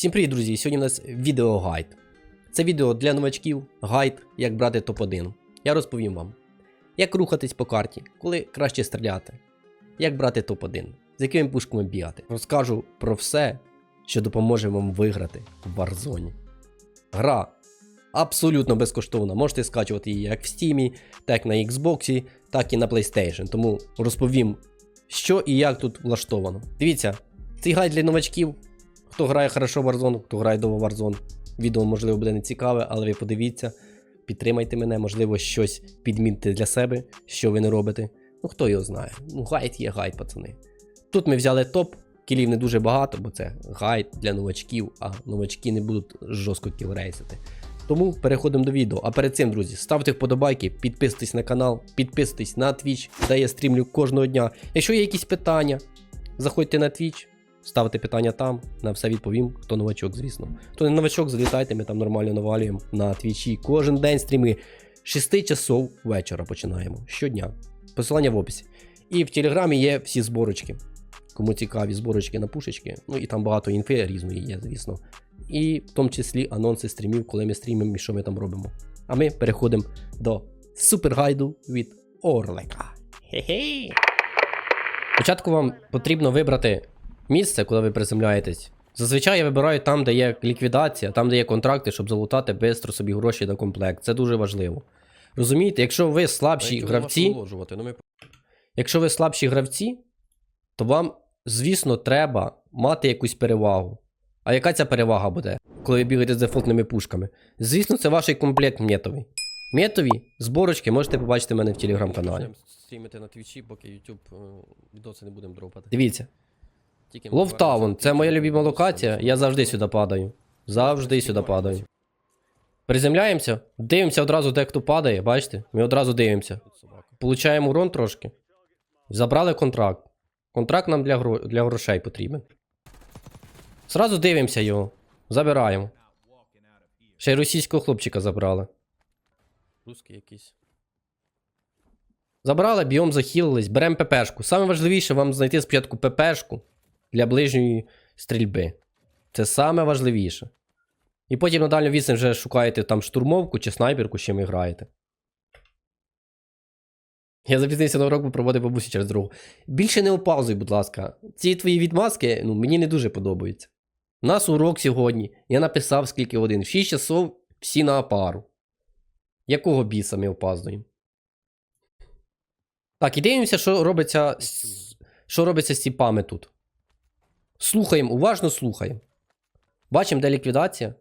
Всім привіт, друзі! Сьогодні у нас відеогайд. Це відео для новачків, гайд, як брати топ-1. Я розповім вам, як рухатись по карті, коли краще стріляти, як брати топ-1, з якими пушками бігати. Розкажу про все, що допоможе вам виграти в Warzone. Гра абсолютно безкоштовна. Можете скачувати її як в Steam, так на Xbox, так і на PlayStation. Тому розповім, що і як тут влаштовано. Дивіться, цей гайд для новачків. Хто грає хорошо в Warzone, хто грає довго в Warzone. Відео, можливо, буде не цікаве, але ви подивіться, підтримайте мене, можливо, щось підміньте для себе, що ви не робите. Ну, хто його знає. Ну, гайд є гайд, пацани. Тут ми взяли топ, кілів не дуже багато, бо це гайд для новачків, а новачки не будуть жорстко кілрейсити. Тому переходимо до відео. А перед цим, друзі, ставте вподобайки, підписуйтесь на канал, підписуйтесь на Twitch, де я стрімлю кожного дня. Якщо є якісь питання, заходьте на Twitch, ставте питання там, на все відповім, хто новачок, звісно. Хто не новачок, залітайте, ми там нормально навалюємо на твічі. Кожен день стріми 6 часов вечора починаємо. Щодня. Посилання в описі. І в Телеграмі є всі зборочки. Кому цікаві зборочки на пушечки. Ну і там багато інфи різної є, звісно. І в тому числі анонси стрімів, коли ми стрімимо і що ми там робимо. А ми переходимо до супергайду від Орлика. Хе-хе. Спочатку вам потрібно вибрати місце, куди ви приземляєтесь. Зазвичай я вибираю там, де є ліквідація, там, де є контракти, щоб залутати швидко собі гроші на комплект. Це дуже важливо. Розумієте, якщо ви слабші гравці, якщо ви слабші гравці, то вам, звісно, треба мати якусь перевагу. А яка ця перевага буде, коли ви бігаєте з дефолтними пушками? Звісно, це ваш комплект метовий. Метові зборочки можете побачити в мене в телеграм-каналі. Стрімити на твічі, поки YouTube е, відоси не будемо дропати. Дивіться, Ловтаун, це моя любима локація, я завжди сюди падаю. Завжди сюди падаю. Приземляємося, дивимося одразу, де хто падає, бачите? Ми одразу дивимося. Получаємо урон трошки. Забрали контракт. Контракт нам для, гро... для грошей потрібен. Зразу дивимося його. Забираємо. Ще й російського хлопчика забрали. Русський якийсь. Забрали, біом захилились, беремо ППшку. Саме важливіше вам знайти спочатку ППшку для ближньої стрільби. Це саме важливіше. І потім на дальню відстань вже шукаєте там штурмовку чи снайперку, з чим ви граєте. Я запізнився на урок, бо проводив бабусі через дорогу. Більше не опаузуй, будь ласка. Ці твої відмазки ну, мені не дуже подобаються. У нас урок сьогодні. Я написав скільки годин. 6 часов всі на пару. Якого біса ми опаздуємо? Так, і дивимося, що робиться, що робиться з ціпами тут. Слухаємо, уважно слухаємо. Бачимо, де ліквідація.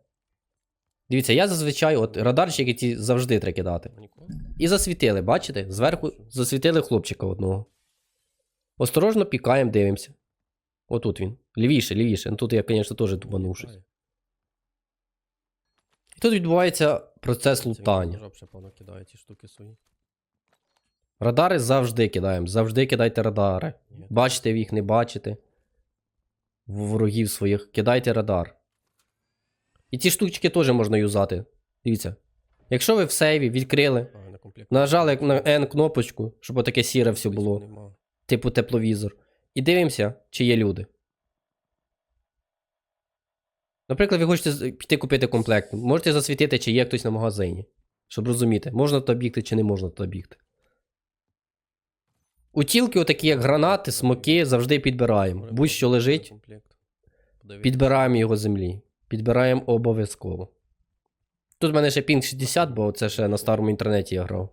Дивіться, я зазвичай, от радарчики ті завжди треба кидати. І засвітили, бачите? Зверху засвітили хлопчика одного. Осторожно пікаємо, дивимося. Отут він. Лівіше, лівіше. Ну тут я, звісно, теж тупанув щось. І тут відбувається процес лутання. Радари завжди кидаємо. Завжди кидайте радари. Бачите ви їх, не бачите. В ворогів своїх. Кидайте радар. І ці штучки теж можна юзати. Дивіться. Якщо ви в сейві відкрили, А, на нажали на N кнопочку, щоб отаке сіре все було, типу тепловізор. І дивимося, чи є люди. Наприклад, ви хочете піти купити комплект. Можете засвітити, чи є хтось на магазині. Щоб розуміти, можна туди бігти чи не можна туди бігти. Утілки, отакі як гранати, смоки, завжди підбираємо. Будь-що лежить, підбираємо його землі. Підбираємо обов'язково. Тут в мене ще пінг 60, бо це ще на старому інтернеті я грав.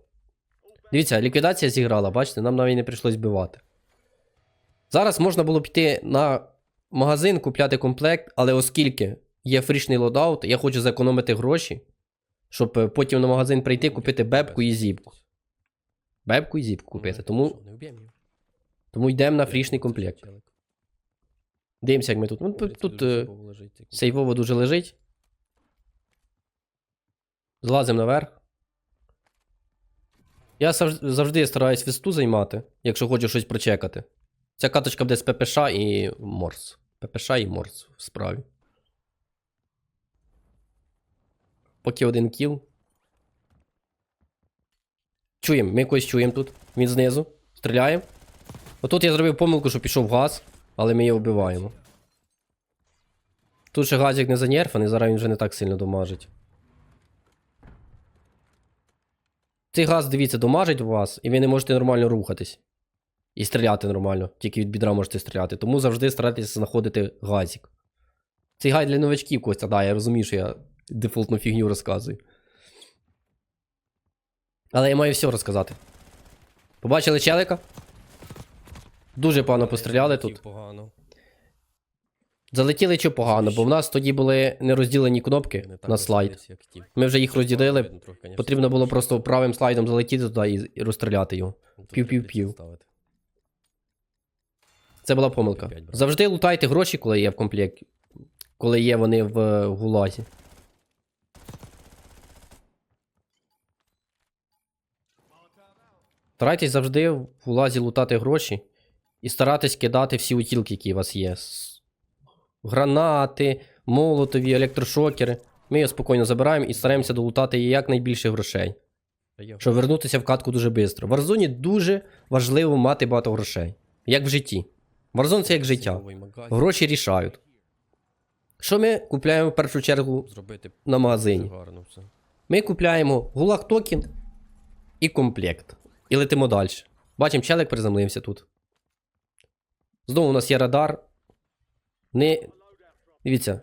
Дивіться, ліквідація зіграла, бачите, нам навіть не прийшлось бивати. Зараз можна було піти на магазин, купляти комплект, але оскільки є фрішний лодаут, я хочу зекономити гроші, щоб потім на магазин прийти, купити бебку і зіпку. Бебку і зіпку купити. Тому, тому йдемо на фрішний комплект. Дивимося, як ми тут. Ну, тут е, сейвово дуже лежить. Злазимо наверх. Я завжди стараюсь весту займати, якщо хочу щось прочекати. Ця каточка буде з ППШ і Морс. ППШ і Морс в справі. Поки один кіл. Чуємо, ми когось чуємо тут. Він знизу. Стріляємо. Отут я зробив помилку, що пішов газ, але ми його вбиваємо. Тут ще газик не занерфаний, зараз він вже не так сильно домажить. Цей газ, дивіться, домажить у вас, і ви не можете нормально рухатись. І стріляти нормально. Тільки від бідра можете стріляти. Тому завжди старайтеся знаходити газик. Цей гай для новачків Костя, да, я розумію, що я дефолтну фігню розказую. Але я маю все розказати. Побачили челика? Дуже погано постріляли тут. Погано. Залетіли чи погано, бо в нас тоді були нерозділені кнопки Не на слайд. Ми вже їх розділили. Потрібно було просто правим слайдом залетіти туди і, розстріляти його. Пів-пів-пів. Це була помилка. Завжди лутайте гроші, коли є в комплекті. Коли є вони в, е, в гулазі. Старайтесь завжди в гулазі лутати гроші і старатись кидати всі утілки, які у вас є. Гранати, молотові, електрошокери. Ми його спокійно забираємо і стараємося долутати якнайбільше грошей. Щоб вернутися в катку дуже швидко. В Warzone дуже важливо мати багато грошей. Як в житті. Warzone це як життя. Гроші рішають. Що ми купляємо в першу чергу на магазині? Ми купляємо гулаг токен і комплект. І летимо далі. Бачимо, челик приземлився тут. Знову у нас є радар. Не... Дивіться.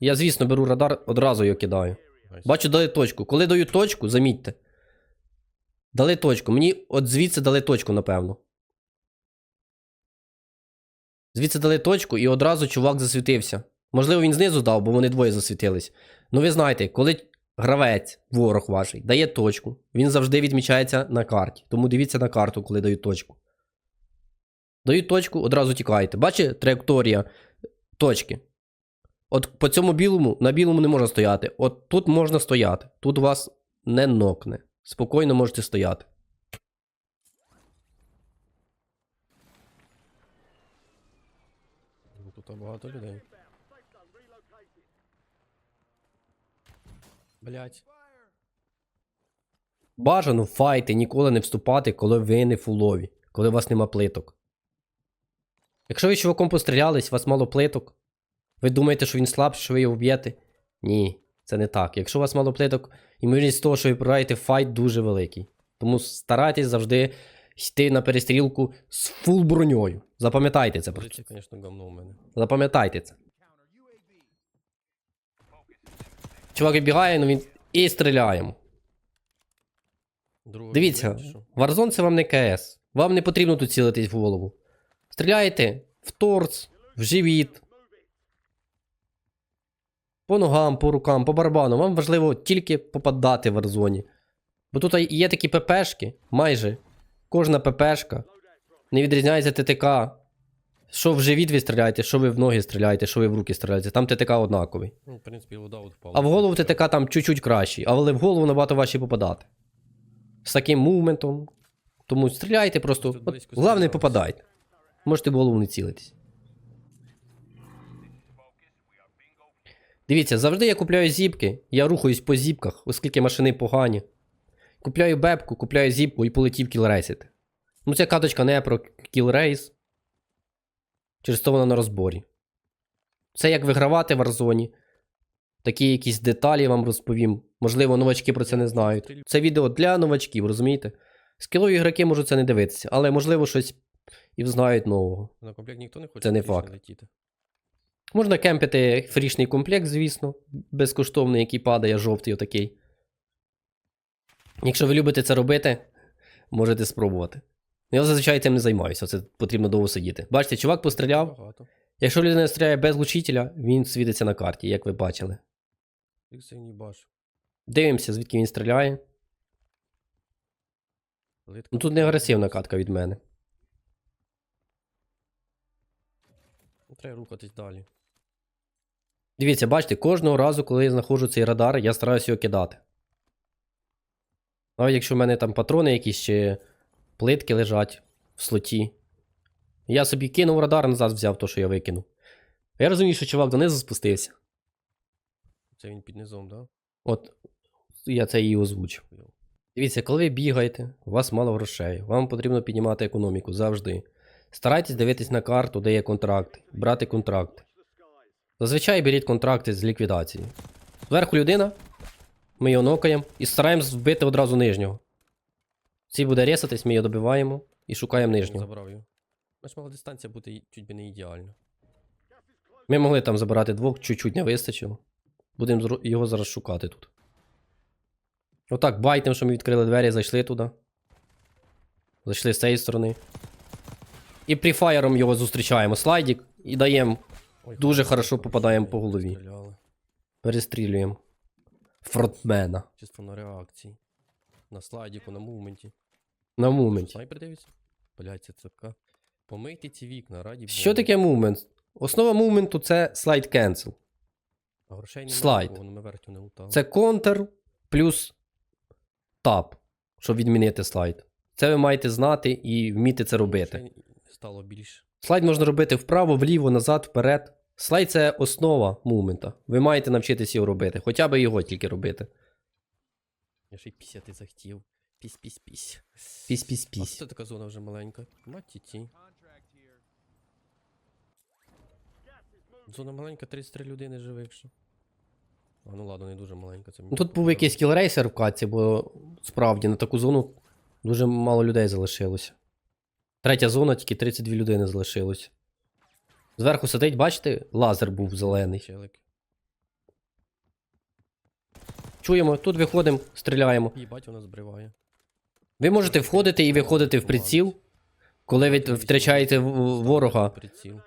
Я, звісно, беру радар, одразу його кидаю. Бачу, дали точку. Коли даю точку, замітьте. Дали точку. Мені от звідси дали точку, напевно. Звідси дали точку, і одразу чувак засвітився. Можливо, він знизу дав, бо вони двоє засвітились. Ну, ви знаєте, коли гравець, ворог ваш, дає точку, він завжди відмічається на карті. Тому дивіться на карту, коли дають точку. Дають точку, одразу тікаєте. Бачите траєкторія точки. От по цьому білому, на білому не можна стояти. От тут можна стояти. Тут вас не нокне. Спокійно можете стояти. Ну, Тут багато людей. Блять. Бажано в файти ніколи не вступати, коли ви не фулові, коли у вас нема плиток. Якщо ви чуваком пострілялись, у вас мало плиток, ви думаєте, що він слабший, що ви його вб'єте? Ні, це не так. Якщо у вас мало плиток, ймовірність того, що ви програєте файт, дуже великий. Тому старайтесь завжди йти на перестрілку з фул броньою. Запам'ятайте це. просто. Запам'ятайте це. Чувак вибігає, ну він і стріляємо. Другого Дивіться. Warzone це вам не КС. Вам не потрібно тут цілитись в голову. Стріляєте в торц, в живіт. По ногам, по рукам, по барабану. Вам важливо тільки попадати в Warzone. Бо тут є такі ППшки, майже. Кожна ППшка не відрізняється ТТК. Що в живіт ви стріляєте, що ви в ноги стріляєте, що ви в руки стріляєте. Там ТТК однаковий. Ну, в принципі, лодаут впав. А в голову ТТК там чуть-чуть кращий, але в голову набагато важче попадати. З таким мувментом. Тому стріляйте просто. Тут От, близько головне стрілялись. попадайте. Можете в голову не цілитись. Дивіться, завжди я купляю зіпки, я рухаюсь по зіпках, оскільки машини погані. Купляю бепку, купляю зіпку і полетів кілрейсити. Ну, ця каточка не про кілрейс. Через то вона на розборі. Це як вигравати в Warzone. Такі якісь деталі вам розповім. Можливо, новачки про це не знають. Це відео для новачків, розумієте? Скілові ігроки можуть це не дивитися, але можливо щось і знають нового. На комплект ніхто не хоче Це не факт. летіти. Можна кемпити фрішний комплект, звісно, безкоштовний, який падає, жовтий отакий. Якщо ви любите це робити, можете спробувати. Я зазвичай цим не займаюся, це потрібно довго сидіти. Бачите, чувак постріляв. Багато. Якщо людина стріляє без лучителя, він світиться на карті, як ви бачили. Синій баш. Дивимося, звідки він стріляє. Плитка. Ну тут не агресивна катка від мене. Ну, Треба рухатись далі. Дивіться, бачите, кожного разу, коли я знаходжу цей радар, я стараюся його кидати. Навіть якщо в мене там патрони якісь чи плитки лежать в слоті. Я собі кинув радар, назад взяв то, що я викинув. Я розумію, що чувак донизу спустився. Це він під низом, да? От я це і озвучив. Дивіться, коли ви бігаєте, у вас мало грошей, вам потрібно піднімати економіку завжди. Старайтесь дивитись на карту, де є контракти, брати контракти. Зазвичай беріть контракти з ліквідації. Зверху людина, ми його нокаємо і стараємось вбити одразу нижнього. Цей буде ресатись, ми його добиваємо і шукаємо нижнього. Забрав його. Знаєш, могла дистанція бути чуть би не ідеальна. Ми могли там забирати двох, чуть-чуть не вистачило. Будемо його зараз шукати тут. Отак, байтем, що ми відкрили двері, зайшли туди. Зайшли з цієї сторони. І префаєром його зустрічаємо. Слайдік і даємо, Ой, Дуже хорошо попадаємо по голові. Перестрілюємо. Фронтмена. Чисто на реакції. На слайдіку, на мувменті. На моменті. Снайпер дивиться? Блять, це така. Помийте ці вікна, раді Що таке мувмент? Основа мувменту це слайд cancel. А грошей немає, Слайд. бо ми вертю не лутали. Це контр плюс тап, щоб відмінити слайд. Це ви маєте знати і вміти це робити. Грошей Стало більше. Слайд можна робити вправо, вліво, назад, вперед. Слайд це основа мувмента. Ви маєте навчитися його робити, хоча б його тільки робити. Я ще й пісяти захотів. Пісь-пісь-пісь. Пісь-пісь-пісь. це така зона вже маленька. Маті ті. Зона маленька, 33 людини живих ще. А ну ладно, не дуже маленька. Це Ну, тут був якийсь кілрейсер в каці, бо справді на таку зону дуже мало людей залишилося. Третя зона, тільки 32 людини залишилось. Зверху сидить, бачите, лазер був зелений. Челик. Чуємо, тут виходимо, стріляємо. Їбать, вона збриває. Ви можете входити і виходити в приціл. Коли ви втрачаєте ворога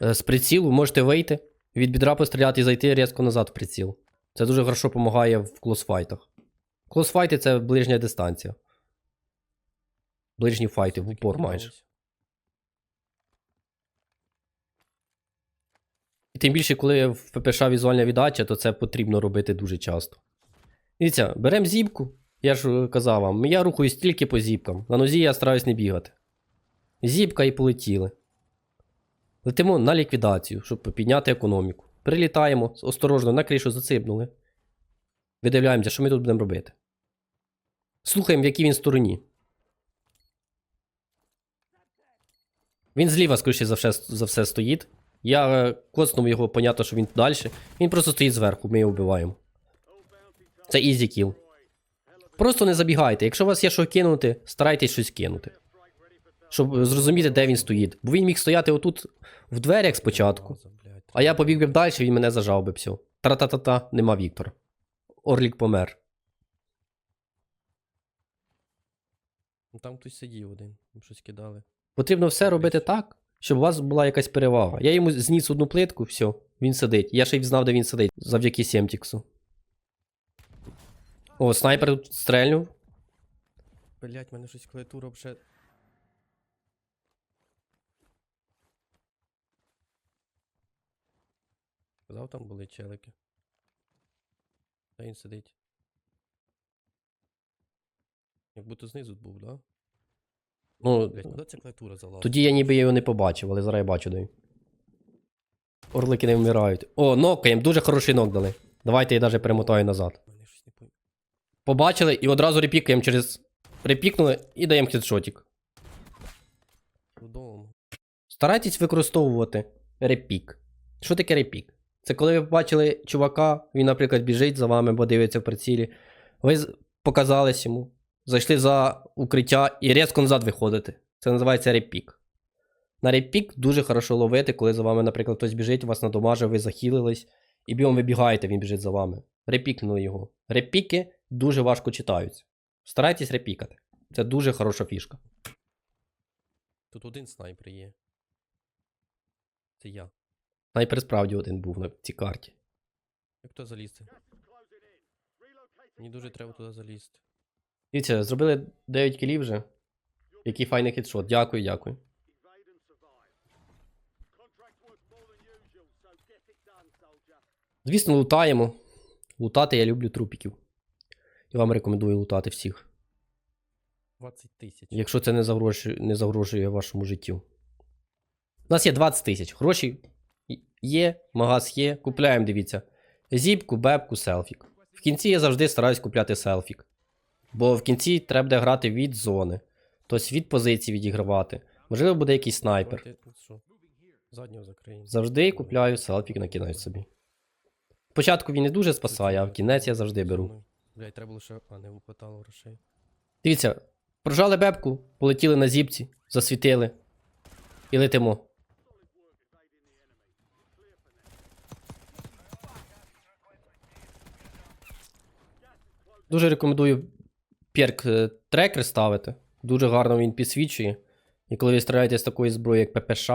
е, з прицілу, можете вийти, від бідра постріляти і зайти різко назад в приціл. Це дуже хорошо допомагає в клосфайтах. Клосфайти це ближня дистанція. Ближні файти в упор майже. І тим більше, коли в ППШ візуальна віддача, то це потрібно робити дуже часто. Дивіться, беремо зіпку. Я ж е, казав вам, я рухаюсь тільки по зіпкам. На нозі я стараюсь не бігати. Зіпка і полетіли. Летимо на ліквідацію, щоб підняти економіку. Прилітаємо, осторожно, на кришу заципнули. Видивляємося, що ми тут будемо робити. Слухаємо, в якій він стороні. Він зліва, скоріше за все, за все стоїть. Я е, коцнув його, понятно, що він далі. Він просто стоїть зверху, ми його вбиваємо. Це ізі кіл. Просто не забігайте. Якщо у вас є що кинути, старайтесь щось кинути. Щоб зрозуміти, де він стоїть. Бо він міг стояти отут в дверях спочатку. А я побіг би далі, він мене зажав би все. Тра-та-та-та, нема Віктора. Орлік помер. Ну там хтось сидів один, щось кидали. Потрібно все робити так, щоб у вас була якась перевага. Я йому зніс одну плитку, все, він сидить. Я ще й знав, де він сидить, завдяки Сємтіксу. О, снайпер тут стрельнув. Блять, мене щось клавіатура вже. Казав, там були челики. Та він сидить. Як будто знизу був, да? Ну, Блять, куди ця клавіатура залазить? тоді я ніби його не побачив, але зараз я бачу де. він. Орлики не вмирають. О, нокаєм, дуже хороший нок дали. Давайте я навіть перемотаю назад. Мене щось не пой... Побачили і одразу репікаємо через. Репікнули і даємо хедшотик. Старайтесь використовувати репік. Що таке репік? Це коли ви побачили чувака, він, наприклад, біжить за вами, бо дивиться в прицілі. Ви показались йому, зайшли за укриття і різко назад виходите. Це називається репік. На репік дуже хорошо ловити, коли за вами, наприклад, хтось біжить, вас надомажив, ви захилились, і бігом вибігаєте, він біжить за вами. Репікнули його. Репіки дуже важко читаються. Старайтесь репікати. Це дуже хороша фішка. Тут один снайпер є. Це я. Снайпер справді один був на цій карті. Як туди залізти? Мені дуже треба туди залізти. Дивіться, зробили 9 кілів вже. Який файний хедшот. Дякую, дякую. Звісно, лутаємо. Лутати я люблю трупіків. І вам рекомендую лутати всіх. 20 тисяч. Якщо це не загрожує, не загрожує вашому життю. У нас є 20 тисяч. Гроші є, магаз є. Купляємо, дивіться. Зіпку, бебку, селфік. В кінці я завжди стараюсь купляти селфік. Бо в кінці треба буде грати від зони. Тобто від позиції відігравати. Можливо, буде якийсь снайпер. Завжди купляю селфік, накидаю собі. Спочатку він не дуже спасає, а в кінець я завжди беру. Блядь, треба лише. А, не хватало грошей. Дивіться, прожали бебку, полетіли на зіпці, засвітили. І летимо. Дуже рекомендую перк трекер ставити. Дуже гарно він підсвічує. І коли ви стріляєте з такої зброї, як ППШ,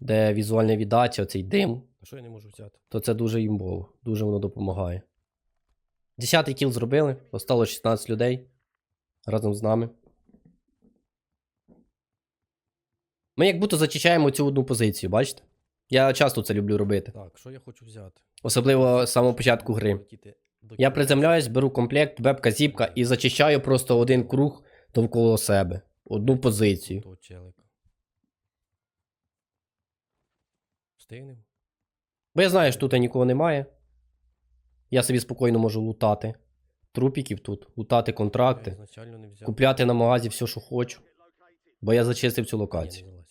де візуальна віддача, оцей дим, А що я не можу взяти? то це дуже імбово. Дуже воно допомагає. Десятий кіл зробили, осталось 16 людей разом з нами. Ми як будто зачищаємо цю одну позицію, бачите? Я часто це люблю робити. Так, що я хочу взяти? Особливо з самого початку гри. Я приземляюсь, беру комплект, бебка, зіпка і зачищаю просто один круг довкола себе. Одну позицію. Бо я знаю, що тут нікого немає. Я собі спокійно можу лутати. Трупіків тут, лутати контракти. Купляти на магазі все, що хочу. Бо я зачистив цю локацію.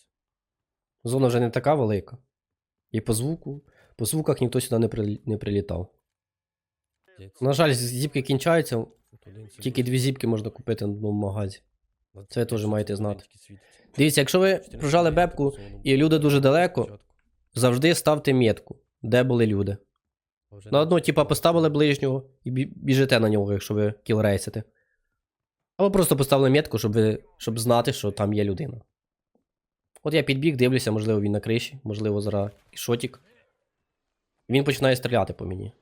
Зона вже не така велика. І по звуку, по звуках ніхто сюди не, при, не прилітав. На жаль, зіпки кінчаються, тільки дві зіпки можна купити на одному магазі. це ви теж маєте знати. Дивіться, якщо ви 14 прожали бебку і люди дуже далеко, завжди ставте метку, де були люди. На всі типа поставили ближнього і біжите на нього, якщо ви кілрейсите. Або просто поставили метку, щоб, ви, щоб знати, що там є людина. От я підбіг, дивлюся, можливо, він на криші, можливо, зараз шотік. Він починає стріляти по мені.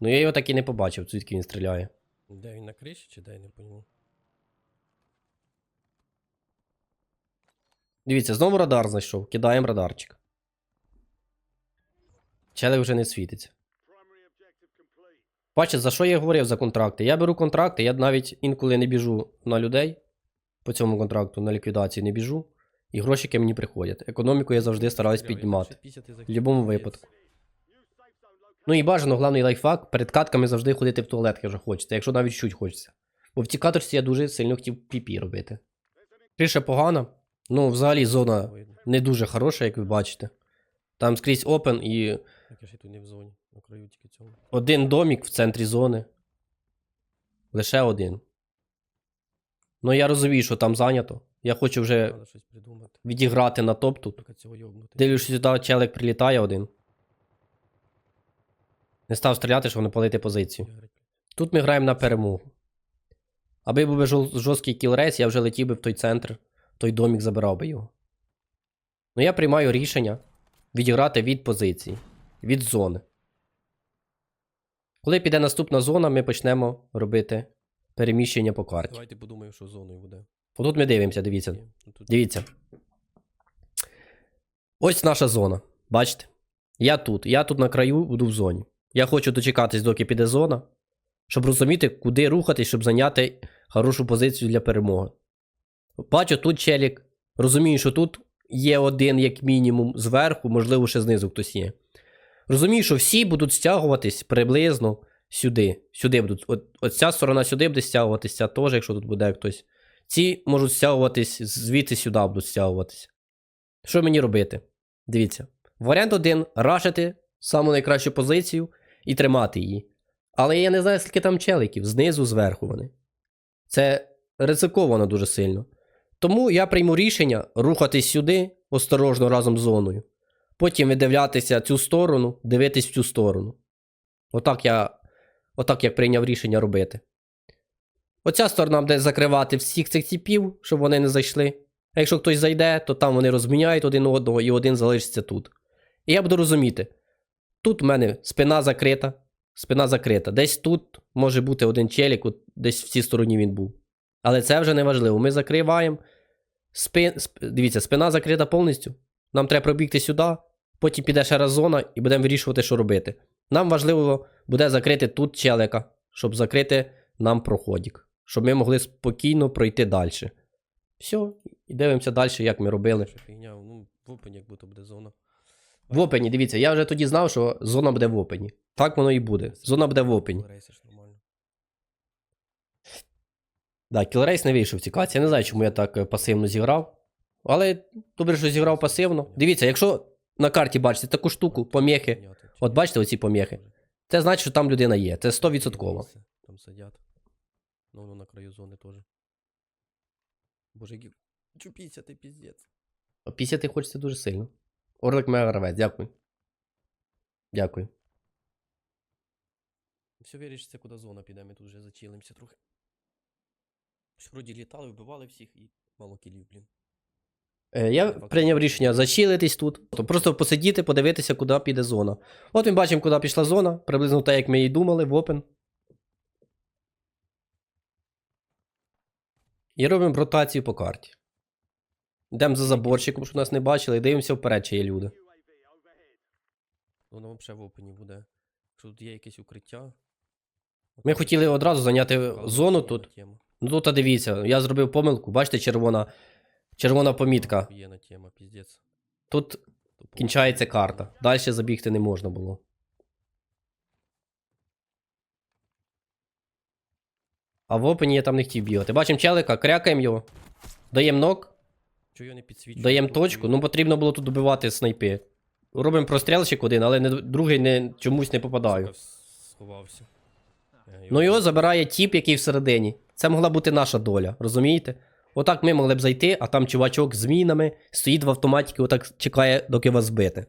Ну я його так і не побачив, звідки він стріляє. Де він на криші чи де я не пойму? Дивіться, знову радар знайшов. Кидаємо радарчик. Челик вже не світиться. Бачите, за що я говорив за контракти? Я беру контракти, я навіть інколи не біжу на людей по цьому контракту, на ліквідації не біжу, і грошики мені приходять. Економіку я завжди стараюсь піднімати. В будь-якому випадку. Ну і бажано, головний лайфхак, перед катками завжди ходити в туалет, якщо хочеться, якщо навіть чуть хочеться. Бо в тій каторці я дуже сильно хотів піпі робити. Криша погана. Ну, взагалі зона не дуже хороша, як ви бачите. Там скрізь опен і На краю тільки цьому. один домік в центрі зони. Лише один. Ну я розумію, що там зайнято. Я хочу вже Треба щось придумати. відіграти на топ тут. Тільки цього йобнути. Дивлюсь, сюди челик прилітає один. Не став стріляти, щоб не палити позицію. Тут ми граємо на перемогу. Аби був би жор- жорсткий кілрейс, я вже летів би в той центр, той домік забирав би його. Ну я приймаю рішення відіграти від позиції, від зони. Коли піде наступна зона, ми почнемо робити переміщення по карті. Давайте подумаємо, що зоною буде. Отут ми дивимося, дивіться. Ну Дивіться. Ось наша зона. Бачите? Я тут. Я тут на краю буду в зоні. Я хочу дочекатись, доки піде зона, щоб розуміти, куди рухатись, щоб зайняти хорошу позицію для перемоги. Бачу, тут челік. Розумію, що тут є один, як мінімум, зверху, можливо, ще знизу хтось є. Розумію, що всі будуть стягуватись приблизно сюди. Сюди будуть. От, от ця сторона сюди буде стягуватися, теж, якщо тут буде хтось. Ці можуть стягуватись звідси сюди будуть стягуватись. Що мені робити? Дивіться. Варіант один рашити саму найкращу позицію і тримати її. Але я не знаю, скільки там челиків, знизу, зверху вони. Це ризиковано дуже сильно. Тому я прийму рішення рухатись сюди осторожно разом з зоною. Потім видивлятися цю сторону, дивитись в цю сторону. Отак я, отак я прийняв рішення робити. Оця сторона буде закривати всіх цих типів, щоб вони не зайшли. А якщо хтось зайде, то там вони розміняють один одного і один залишиться тут. І я буду розуміти, тут в мене спина закрита, спина закрита. Десь тут може бути один челік, от десь в цій стороні він був. Але це вже не важливо. Ми закриваємо. Спи... Дивіться, спина закрита повністю. Нам треба пробігти сюди, потім піде ще раз зона і будемо вирішувати, що робити. Нам важливо буде закрити тут челика, щоб закрити нам проходік, щоб ми могли спокійно пройти далі. Все, і дивимося далі, як ми робили. Фігня, ну, в опені як будто буде зона. В опені, дивіться, я вже тоді знав, що зона буде в опені. Так воно і буде. Зона буде в опені. Да, кілрейс не вийшов каці. Я не знаю, чому я так е, пасивно зіграв. Але добре, що зіграв пасивно. Дивіться, якщо на карті бачите таку штуку, поміхи. От бачите оці поміхи? Це значить, що там людина є. Це 100%. Там сидять. Ну, воно на краю зони теж. Боже, які... Чупіся, ти піздець. Пісяти хочеться дуже сильно. Орлик Мегагравець, дякую. Дякую. Все вирішиться, куди зона піде, ми тут вже зачилимося трохи. Вроді літали, вбивали всіх і мало кілів, блін. Е, Я прийняв рішення зачилитись тут. Тобто просто посидіти, подивитися, куди піде зона. От ми бачимо, куди пішла зона. Приблизно так, як ми і думали, в Open. І робимо ротацію по карті. Йдемо за заборчиком, щоб нас не бачили, і дивимося вперед, чи є люди. Воно взагалі в опені буде. Якщо тут є якесь укриття. Ми хотіли одразу зайняти зону тут. Ну тут а дивіться, я зробив помилку, бачите, червона, червона помітка. Тут кінчається карта. Далі забігти не можна було. А в опені я там не хотів бігати. Бачимо челика, крякаємо його. Даємо нок, даємо точку. Ну потрібно було тут добивати снайпи. Робимо прострілчик один, але не, другий не, чомусь не попадаю. Ну його забирає тіп, який всередині. Це могла бути наша доля, розумієте? Отак ми могли б зайти, а там чувачок з мінами стоїть в автоматіки, отак чекає, доки вас збити.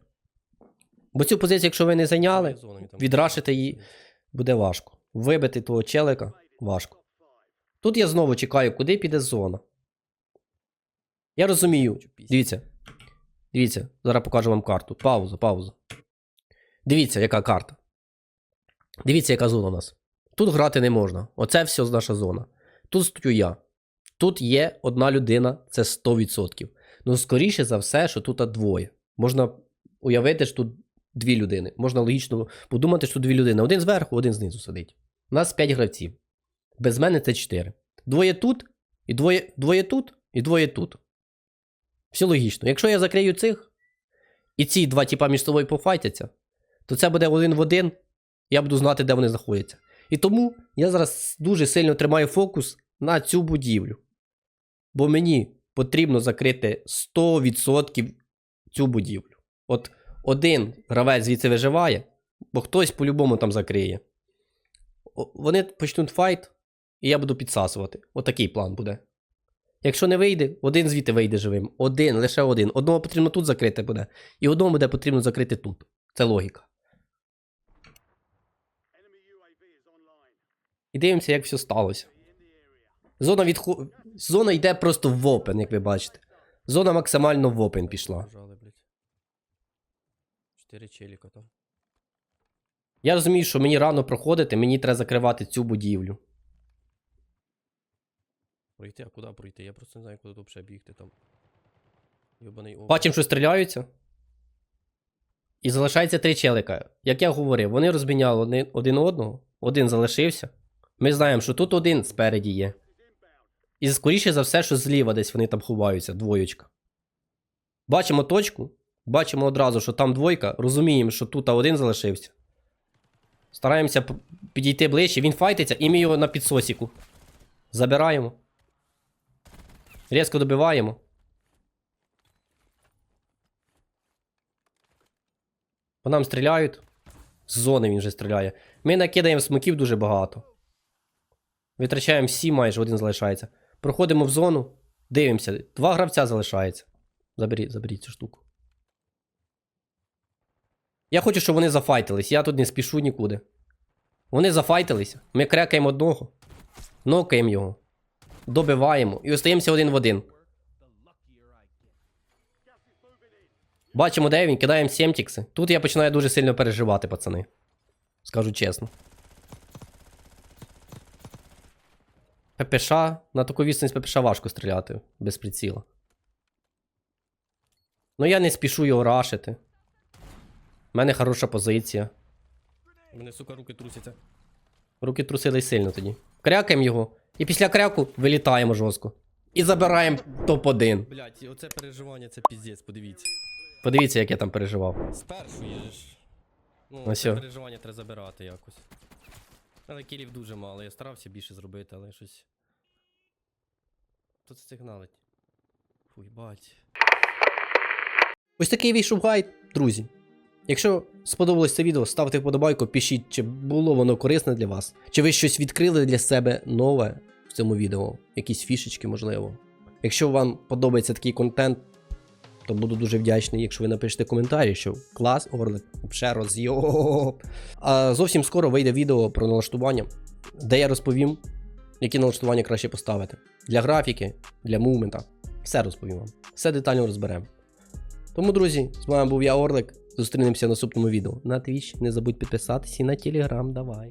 Бо цю позицію, якщо ви не зайняли, відрашити її буде важко. Вибити того челика важко. Тут я знову чекаю, куди піде зона. Я розумію. Дивіться. Дивіться, зараз покажу вам карту. Пауза, пауза. Дивіться, яка карта. Дивіться, яка зона у нас. Тут грати не можна. Оце все наша зона. Тут стою я. Тут є одна людина, це 100%. Ну, скоріше за все, що тут двоє. Можна уявити, що тут дві людини. Можна логічно подумати, що тут дві людини. Один зверху, один знизу сидить. У нас 5 гравців. Без мене це 4. Двоє тут, і двоє, двоє тут, і двоє тут. Все логічно. Якщо я закрию цих, і ці два тіпа між собою пофайтяться, то це буде один в один, я буду знати, де вони знаходяться. І тому я зараз дуже сильно тримаю фокус на цю будівлю. Бо мені потрібно закрити 100% цю будівлю. От один гравець звідси виживає, бо хтось по-любому там закриє. Вони почнуть файт, і я буду підсасувати. Отакий план буде. Якщо не вийде, один звідти вийде живим. Один, лише один. Одного потрібно тут закрити буде, і одного буде потрібно закрити тут. Це логіка. І дивимося, як все сталося. Зона відху... Зона йде просто в опен, як ви бачите. Зона максимально в опен пішла. Чотири челіка там. Я розумію, що мені рано проходити, мені треба закривати цю будівлю. Пройти, а куди пройти? Я просто не знаю, куди тут взагалі бігти там. Йобаний. Бачимо, що стріляються. І залишається три челика. Як я говорив, вони розміняли один, один одного, один залишився. Ми знаємо, що тут один спереді є. І скоріше за все, що зліва десь вони там ховаються, двоєчка. Бачимо точку, бачимо одразу, що там двойка, розуміємо, що тут один залишився. Стараємося підійти ближче, він файтиться, і ми його на підсосіку. Забираємо. Різко добиваємо. По нам стріляють. З зони він вже стріляє. Ми накидаємо смоків дуже багато. Витрачаємо всі, майже один залишається. Проходимо в зону, дивимося. Два гравця залишається. Заберіть, заберіть цю штуку. Я хочу, щоб вони зафайтились. Я тут не спішу нікуди. Вони зафайтилися. Ми крекаємо одного. Нокаємо його. Добиваємо. І остаємося один в один. Бачимо, де він, кидаємо сімтікси. Тут я починаю дуже сильно переживати, пацани. Скажу чесно. ППШ, на таку відстаність ППШ важко стріляти без приціла. Ну я не спішу його рашити. У мене хороша позиція. У мене, сука, руки трусяться. Руки трусили сильно тоді. Крякаємо його. І після кряку вилітаємо жорстко. І забираємо топ-1. Блять, оце переживання, це піздець, подивіться. Подивіться, як я там переживав. Спершу є ж. Ну, Ну, це сьо. переживання треба забирати якось. Але кілів дуже мало, я старався більше зробити, але щось. Тут сигналить. Фуй, бать. Ось такий вийшов гайд, друзі. Якщо сподобалось це відео, ставте вподобайку, пишіть, чи було воно корисне для вас, чи ви щось відкрили для себе нове в цьому відео, якісь фішечки, можливо. Якщо вам подобається такий контент, то буду дуже вдячний, якщо ви напишете коментарі, що клас, Орлик, ще розйоб. А зовсім скоро вийде відео про налаштування, де я розповім, які налаштування краще поставити. Для графіки, для мувмента. Все розповім вам. Все детально розберемо. Тому, друзі, з вами був я Орлик. Зустрінемося в наступному відео. На Twitch не забудь підписатися і на Telegram давай.